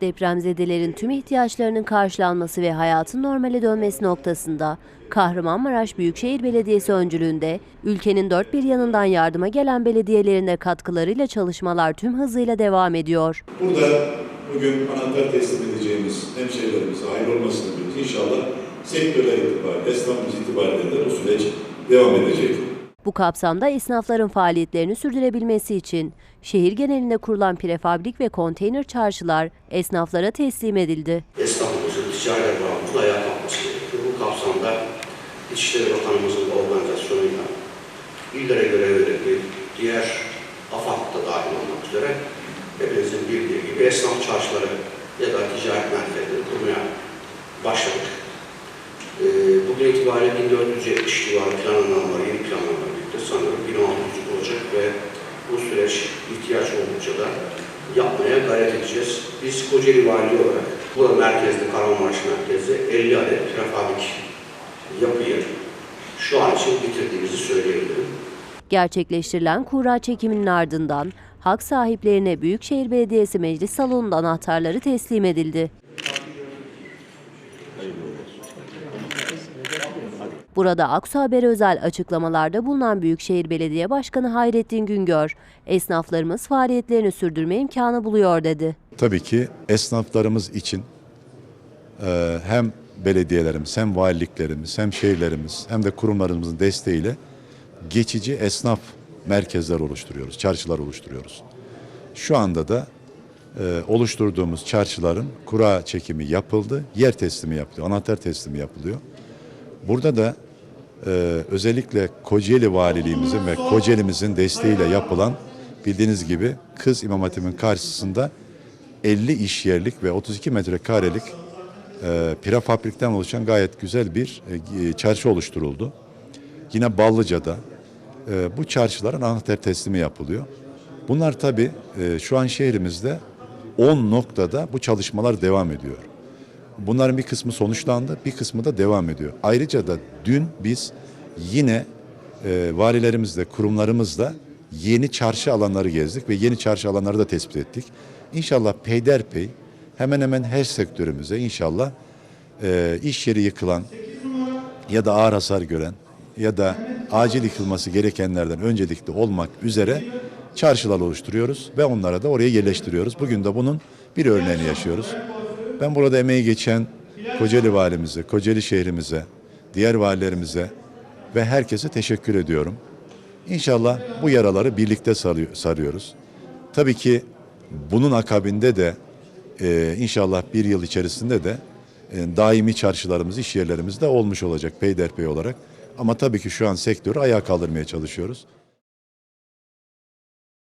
Depremzedelerin tüm ihtiyaçlarının karşılanması ve hayatın normale dönmesi noktasında Kahramanmaraş Büyükşehir Belediyesi öncülüğünde ülkenin dört bir yanından yardıma gelen belediyelerin de katkılarıyla çalışmalar tüm hızıyla devam ediyor. Burada bugün anahtar teslim edeceğimiz hemşehrilerimize hayırlı olmasını diliyoruz. İnşallah sektörler itibariyle, esnafımız itibariyle de bu süreç devam edecek. Bu kapsamda esnafların faaliyetlerini sürdürebilmesi için şehir genelinde kurulan prefabrik ve konteyner çarşılar esnaflara teslim edildi. esnafımızın ticari bağımlılığı ayağa kalkması gerekiyor. Bu kapsamda İçişleri Bakanımızın organizasyonuyla illere görev verildi, diğer AFAD da dahil olmak üzere hepinizin bildiği gibi esnaf çarşıları ya da ticaret merkezleri kurmaya başladık. Ee, bugün itibariyle 1470 civarı planlamalar, yeni planlamalar birlikte sanırım 1600 olacak ve bu süreç ihtiyaç oldukça da yapmaya gayret edeceğiz. Biz Kocaeli Valiliği olarak burada merkezde, Kahramanmaraş merkezde 50 adet prefabrik yapıyı şu an için bitirdiğimizi söyleyebilirim. Gerçekleştirilen kura çekiminin ardından hak sahiplerine Büyükşehir Belediyesi Meclis Salonu'nda anahtarları teslim edildi. Burada Aksu Haber'e özel açıklamalarda bulunan Büyükşehir Belediye Başkanı Hayrettin Güngör, esnaflarımız faaliyetlerini sürdürme imkanı buluyor dedi. Tabii ki esnaflarımız için e, hem belediyelerimiz, hem valiliklerimiz, hem şehirlerimiz, hem de kurumlarımızın desteğiyle geçici esnaf merkezler oluşturuyoruz, çarşılar oluşturuyoruz. Şu anda da e, oluşturduğumuz çarşıların kura çekimi yapıldı, yer teslimi yapılıyor, anahtar teslimi yapılıyor. Burada da e, özellikle Kocaeli Valiliğimizin ve Kocaeli'mizin desteğiyle yapılan bildiğiniz gibi Kız İmam Hatip'in karşısında 50 iş yerlik ve 32 metrekarelik e, prefabrikten oluşan gayet güzel bir e, çarşı oluşturuldu. Yine Ballıca'da e, bu çarşıların anahtar teslimi yapılıyor. Bunlar tabii e, şu an şehrimizde 10 noktada bu çalışmalar devam ediyor. Bunların bir kısmı sonuçlandı, bir kısmı da devam ediyor. Ayrıca da dün biz yine e, valilerimizle, kurumlarımızla yeni çarşı alanları gezdik ve yeni çarşı alanları da tespit ettik. İnşallah peyderpey hemen hemen her sektörümüze inşallah e, iş yeri yıkılan ya da ağır hasar gören ya da acil yıkılması gerekenlerden öncelikli olmak üzere çarşılar oluşturuyoruz ve onlara da oraya yerleştiriyoruz. Bugün de bunun bir örneğini yaşıyoruz. Ben burada emeği geçen Kocaeli valimize, Kocaeli şehrimize, diğer valilerimize ve herkese teşekkür ediyorum. İnşallah bu yaraları birlikte sarıyor- sarıyoruz. Tabii ki bunun akabinde de e, inşallah bir yıl içerisinde de e, daimi çarşılarımız, iş yerlerimiz de olmuş olacak peyderpey olarak. Ama tabii ki şu an sektörü ayağa kaldırmaya çalışıyoruz.